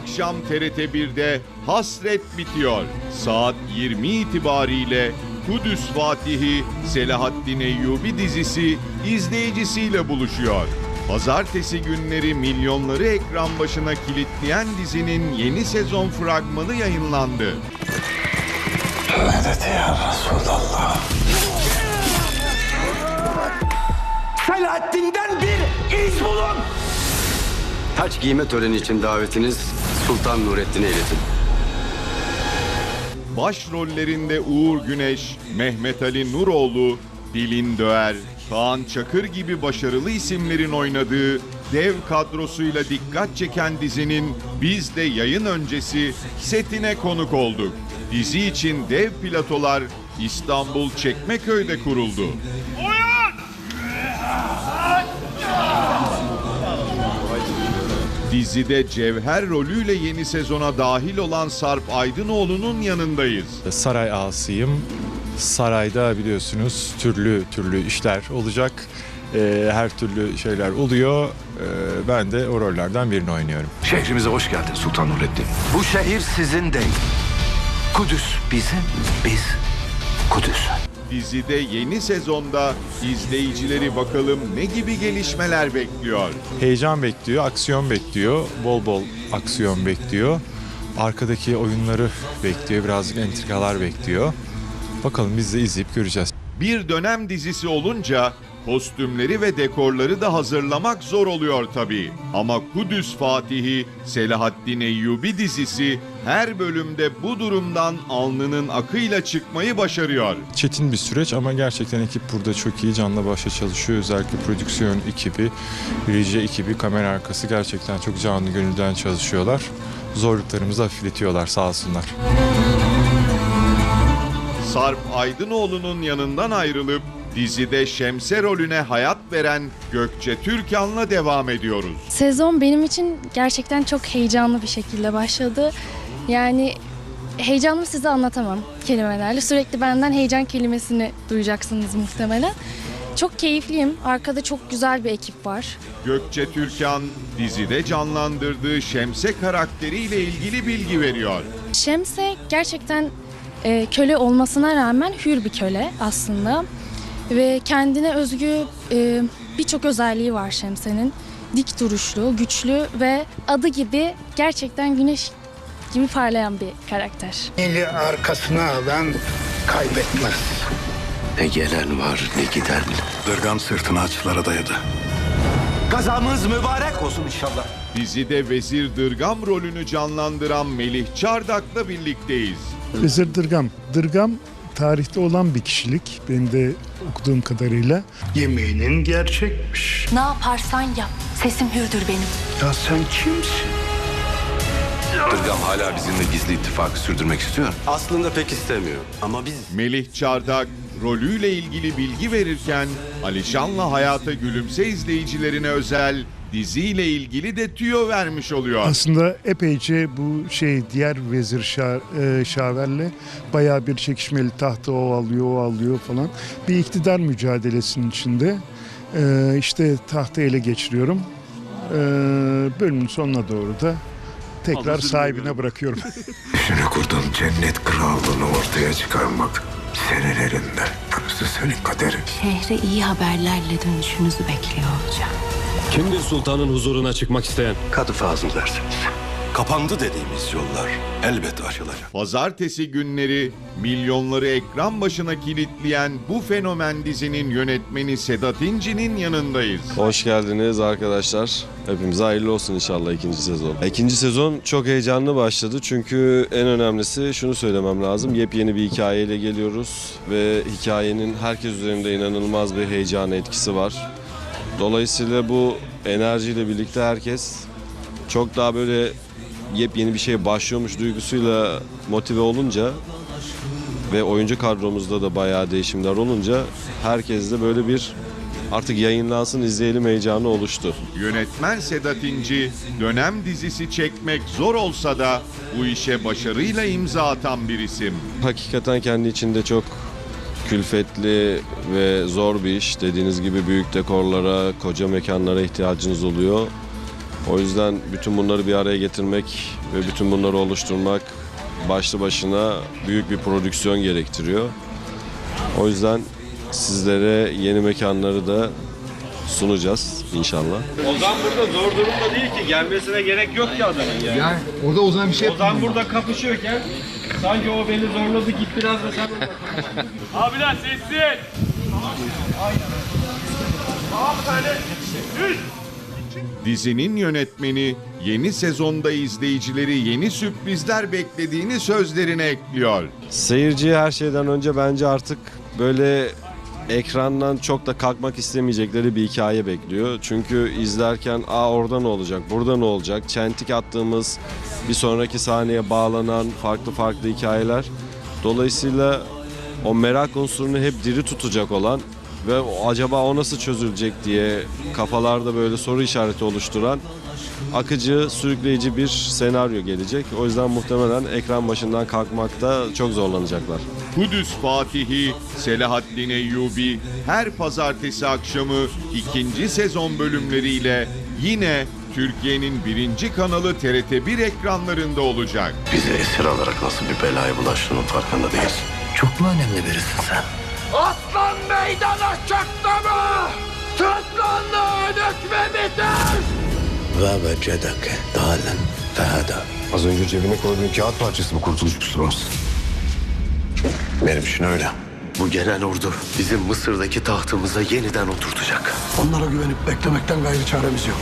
akşam TRT 1'de Hasret bitiyor. Saat 20 itibariyle Kudüs Fatihi Selahaddin Eyyubi dizisi izleyicisiyle buluşuyor. Pazartesi günleri milyonları ekran başına kilitleyen dizinin yeni sezon fragmanı yayınlandı. Medet ya Resulallah. Selahattin'den bir iz bulun. Taç giyme töreni için davetiniz Sultan Nurettin'e iletin. Başrollerinde Uğur Güneş, Mehmet Ali Nuroğlu, Dilin Döer, Kaan Çakır gibi başarılı isimlerin oynadığı dev kadrosuyla dikkat çeken dizinin biz de yayın öncesi setine konuk olduk. Dizi için dev platolar İstanbul Çekmeköy'de kuruldu. Dizide Cevher rolüyle yeni sezona dahil olan Sarp Aydınoğlu'nun yanındayız. Saray ağasıyım. Sarayda biliyorsunuz türlü türlü işler olacak. Ee, her türlü şeyler oluyor. Ee, ben de o rollerden birini oynuyorum. Şehrimize hoş geldin Sultan Nurettin. Bu şehir sizin değil. Kudüs bizim, biz Kudüs. Dizide yeni sezonda izleyicileri bakalım ne gibi gelişmeler bekliyor. Heyecan bekliyor, aksiyon bekliyor. Bol bol aksiyon bekliyor. Arkadaki oyunları bekliyor. Birazcık entrikalar bekliyor. Bakalım biz de izleyip göreceğiz. Bir dönem dizisi olunca kostümleri ve dekorları da hazırlamak zor oluyor tabii. Ama Kudüs Fatihi Selahaddin Eyyubi dizisi her bölümde bu durumdan alnının akıyla çıkmayı başarıyor. Çetin bir süreç ama gerçekten ekip burada çok iyi canla başla çalışıyor. Özellikle prodüksiyon ekibi, reji ekibi, kamera arkası gerçekten çok canlı gönülden çalışıyorlar. Zorluklarımızı hafifletiyorlar sağ olsunlar. Sarp Aydınoğlu'nun yanından ayrılıp dizide Şemse rolüne hayat veren Gökçe Türkan'la devam ediyoruz. Sezon benim için gerçekten çok heyecanlı bir şekilde başladı. Yani heyecanımı size anlatamam kelimelerle. Sürekli benden heyecan kelimesini duyacaksınız muhtemelen. Çok keyifliyim. Arkada çok güzel bir ekip var. Gökçe Türkan dizide canlandırdığı Şemse karakteriyle ilgili bilgi veriyor. Şemse gerçekten e, köle olmasına rağmen hür bir köle aslında. Ve kendine özgü e, birçok özelliği var Şemse'nin. Dik duruşlu, güçlü ve adı gibi gerçekten güneş gibi parlayan bir karakter. Eli arkasına alan kaybetmez. Ne gelen var ne giden. Dırgan sırtını açlara dayadı. Kazamız mübarek olsun inşallah. Dizide Vezir Dırgam rolünü canlandıran Melih Çardak'la birlikteyiz. Vezir Dırgam. Dırgam tarihte olan bir kişilik. Benim de okuduğum kadarıyla. Yemeğinin gerçekmiş. Ne yaparsan yap. Sesim hürdür benim. Ya sen kimsin? Dırgam hala bizimle gizli ittifakı sürdürmek istiyor. Aslında pek istemiyor ama biz Melih Çardak rolüyle ilgili bilgi verirken Alişan'la Hayata Gülümse izleyicilerine özel diziyle ilgili de tüyo vermiş oluyor. Aslında epeyce bu şey diğer vezir Şa, e, Şaver'le bayağı bir çekişmeli tahtı o alıyor o alıyor falan. Bir iktidar mücadelesinin içinde e, işte tahtı ele geçiriyorum. E, bölümün sonuna doğru da tekrar sahibine bırakıyorum. Üstüne kurduğun cennet krallığını ortaya çıkarmak senin elinde. Burası senin kaderin. Şehre iyi haberlerle dönüşünüzü bekliyor olacağım. Kimdir sultanın huzuruna çıkmak isteyen? kadı fazıl. Kapandı dediğimiz yollar elbet aşılacak. Pazartesi günleri milyonları ekran başına kilitleyen bu fenomen dizinin yönetmeni Sedat İnci'nin yanındayız. Hoş geldiniz arkadaşlar. Hepimize hayırlı olsun inşallah ikinci sezon. İkinci sezon çok heyecanlı başladı çünkü en önemlisi şunu söylemem lazım. Yepyeni bir hikayeyle geliyoruz ve hikayenin herkes üzerinde inanılmaz bir heyecan etkisi var. Dolayısıyla bu enerjiyle birlikte herkes çok daha böyle yepyeni bir şey başlıyormuş duygusuyla motive olunca ve oyuncu kadromuzda da bayağı değişimler olunca herkes de böyle bir artık yayınlansın izleyelim heyecanı oluştu. Yönetmen Sedat İnci dönem dizisi çekmek zor olsa da bu işe başarıyla imza atan bir isim. Hakikaten kendi içinde çok külfetli ve zor bir iş. Dediğiniz gibi büyük dekorlara, koca mekanlara ihtiyacınız oluyor. O yüzden bütün bunları bir araya getirmek ve bütün bunları oluşturmak başlı başına büyük bir prodüksiyon gerektiriyor. O yüzden sizlere yeni mekanları da sunacağız inşallah. Ozan burada zor durumda değil ki. Gelmesine gerek yok ki adamın yani. Yani orada Ozan bir şey Ozan burada kapışıyorken sanki o beni zorladı git biraz da sen Abiler sessiz. Dizinin yönetmeni yeni sezonda izleyicileri yeni sürprizler beklediğini sözlerine ekliyor. Seyirciye her şeyden önce bence artık böyle ekrandan çok da kalkmak istemeyecekleri bir hikaye bekliyor. Çünkü izlerken aa orada ne olacak, burada ne olacak, çentik attığımız bir sonraki sahneye bağlanan farklı farklı hikayeler. Dolayısıyla o merak unsurunu hep diri tutacak olan ve acaba o nasıl çözülecek diye kafalarda böyle soru işareti oluşturan akıcı, sürükleyici bir senaryo gelecek. O yüzden muhtemelen ekran başından kalkmakta çok zorlanacaklar. Kudüs Fatihi Selahaddin Eyyubi her pazartesi akşamı ikinci sezon bölümleriyle yine Türkiye'nin birinci kanalı TRT1 ekranlarında olacak. Bize esir alarak nasıl bir belaya bulaştığının farkında değilsin. Çok mu önemli birisin sen? Aslan meydana çıktı mı? Sırtlanla dökme biter. Ve vecedeke dalen feheda. Az önce cebine koyduğun kağıt parçası mı kurtuluş pusulası? Benim için öyle. Bu gelen ordu bizim Mısır'daki tahtımıza yeniden oturtacak. Onlara güvenip beklemekten gayrı çaremiz yok.